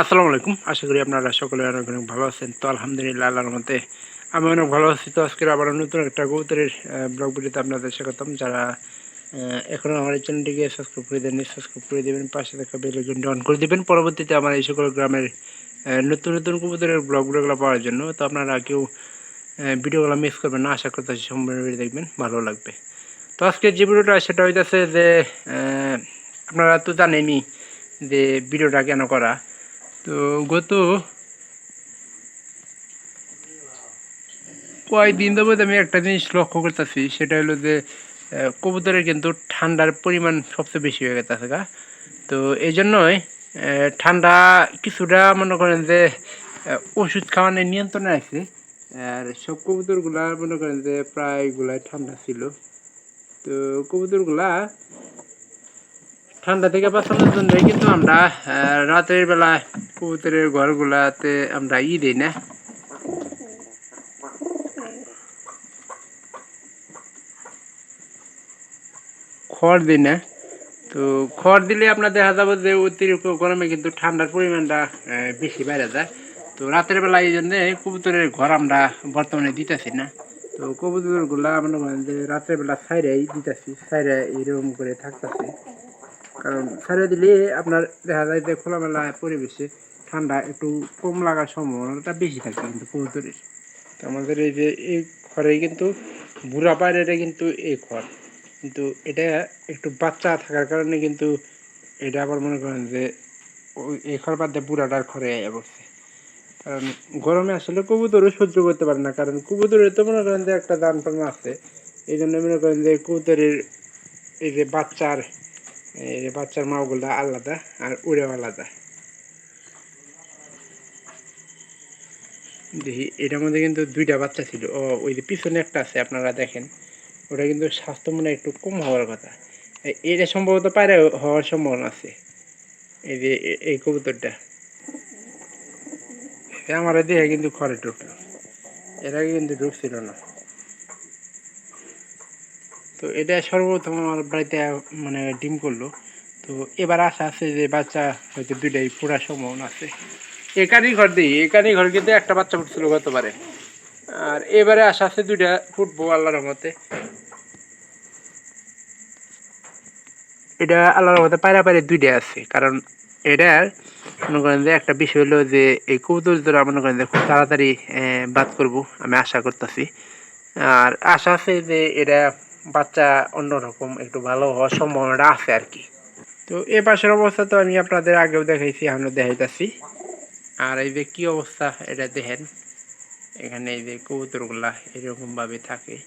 আসসালামু আলাইকুম। আশা করি আপনারা সকলে অনেক অনেক ভালো আছেন। তো আলহামদুলিল্লাহ, আল্লাহর মতে আমি অনেক ভালো আছি। তো আজকে আবার নতুন একটা কবুতরের ব্লগ ভিডিওতে আপনাদের স্বাগতম। যারা এখনও আমার এই চ্যানেলটিকে সাবস্ক্রাইব করে দেননি সাবস্ক্রাইব করে দেবেন, পাশে থাকা বেল আইকনটি অন করে দেবেন। পরবর্তীতে আমার এই সকল গ্রামের নতুন নতুন কবুতরের ব্লগগুলো পাওয়ার জন্য। তো আপনারা কেউ ভিডিওগুলো মিস করবেন না, আশা করতেছি সম্পূর্ণ ভিডিও দেখবেন, ভালো লাগবে। তো আজকে যে ভিডিওটা, সেটা হইতেছে যে আপনারা তো জানেনই যে ভিডিওটা কেন করা। তো গত কয়েকদিন যাবৎ আমি একটা জিনিস লক্ষ্য করতেছি, সেটা হলো যে কবুতরের কিন্তু ঠান্ডার পরিমাণ সবচেয়ে বেশি হয়ে গেছে গা। তো এই জন্যই ঠান্ডা কিছুটা মনে করেন যে ওষুধ খাওয়ানোর নিয়ন্ত্রণে আছে। আর সব কবুতরগুলা মনে করেন যে, প্রায়গুলাই ঠান্ডা ছিল। তো কবুতরগুলা ঠান্ডা থেকে বাঁচানোর জন্য কিন্তু আমরা রাতের বেলা কবুতরের ঘরগুলাতে আমরা ই দিই না। খড় দিই না। তো খড় দিলে আপনার দেখা যাবে যে অতিরিক্ত গরমে কিন্তু ঠান্ডার পরিমাণটা বেশি বেড়ে যায়। তো রাতের বেলা এই জন্য কবুতরের ঘর আমরা বর্তমানে দিতেছি না। তো কবুতরগুলা মনে করেন যে রাতের বেলা সাইডেই দিতেছি সাইডে এরকম করে থাকতেছে। কারণ ছেড়ে দিলে আপনার দেখা যায় যে খোলামেলা পরিবেশে ঠান্ডা একটু কম লাগার সম্ভাবনাটা বেশি থাকে কিন্তু কবুতরের। আমাদের এই যে এই ঘরে কিন্তু বুড়া পায়রাটা কিন্তু এই ঘর। কিন্তু এটা একটু বাচ্চা থাকার কারণে কিন্তু এটা আবার মনে করেন যে এই ঘর বাদ দিয়ে বুড়াটার ঘরে আয়া কারণ গরমে আসলে কবুতরও সহ্য করতে পারে না, কারণ কবুতরের তো মনে করেন যে একটা দান পান আছে। এই জন্য মনে করেন যে কবুতরের এই যে বাচ্চার বাচ্চার মাগুলা আলাদা আর উড়েও আলাদা দেখি এটার মধ্যে কিন্তু দুইটা বাচ্চা ছিল ও ওই যে পিছনে একটা আছে আপনারা দেখেন ওটা কিন্তু স্বাস্থ্য মনে একটু কম হওয়ার কথা এটা সম্ভবত পায়রা হওয়ার সম্ভাবনা আছে। এই যে এই কবুতরটা। আমার দেহে কিন্তু খড়ে ঢুকলো। এর আগে কিন্তু ঢুকছিল না। তো এটা সর্বপ্রথম আমার বাড়িতে মানে ডিম করল। তো এবার আশা আছে যে বাচ্চা হয়তো দুইটাই ফোড়ার সম্ভাবনা আছে। এখানেই ঘর দিই এখানেই ঘর কিন্তু একটা বাচ্চা ফুটছিল গতবারে। আর এবারে আশা আছে দুইটা ফুটবো আল্লাহর মতে এটা আল্লাহর মতে পায়রা পায়রা দুইটা আছে। কারণ এটার মনে করেন যে একটা বিষয় হলো যে এই কবুতর জোড়া মনে করেন যে খুব তাড়াতাড়ি বাদ করব, আমি আশা করতেছি। আর আশা আছে যে এটা বাচ্চা অন্যরকম, একটু ভালো হওয়ার সম্ভাবনাটা আছে আর কি। তো এ পাশের অবস্থা তো আমি আপনাদের আগেও দেখাইছি আমরা দেখাইতেছি। আর এই যে কি অবস্থা, এটা দেখেন। এখানে এই যে কবুতরগুলা এরকমভাবে থাকে।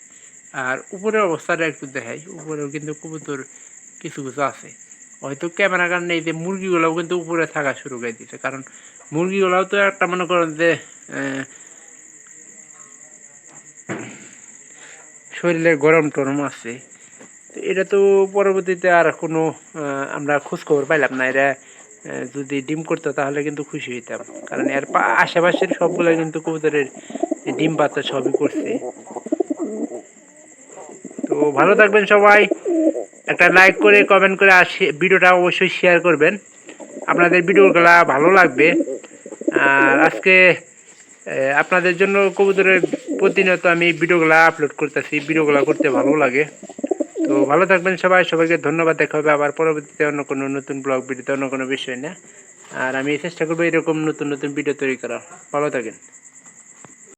আর উপরের অবস্থাটা একটু দেখাই, উপরেও কিন্তু কবুতর কিছু কিছু আছে। হয়তো ক্যামেরা কারণে এই যে মুরগিগুলোও কিন্তু উপরে থাকা শুরু করে দিয়েছে। কারণ মুরগিগুলোও তো একটা মনে করেন যে শরীরে গরম টরম আছে। তো এটা তো পরবর্তীতে আর কোনো আমরা খোঁজ খবর পাইলাম না। এরা যদি ডিম করতো তাহলে কিন্তু খুশি হইতাম। কারণ এর আশেপাশের সবগুলো কিন্তু কবুতরের ডিম বাচ্চা সবই করছে। তো ভালো থাকবেন সবাই। একটা লাইক করে কমেন্ট করে আর ভিডিওটা অবশ্যই শেয়ার করবেন। আপনাদের ভিডিওগুলা ভালো লাগবে। আর আজকে আপনাদের জন্য কবুতরের প্রতিনিয়ত আমি ভিডিওগুলো আপলোড করতেছি, ভিডিওগুলো করতে ভালো লাগে। তো ভালো থাকবেন সবাই, সবাইকে ধন্যবাদ, দেখা হবে আবার পরবর্তীতে অন্য কোনো নতুন ব্লগ ভিডিওতে, অন্য কোনো বিষয় না আর আমি চেষ্টা করব এরকম নতুন নতুন ভিডিও তৈরি করা ভালো থাকেন।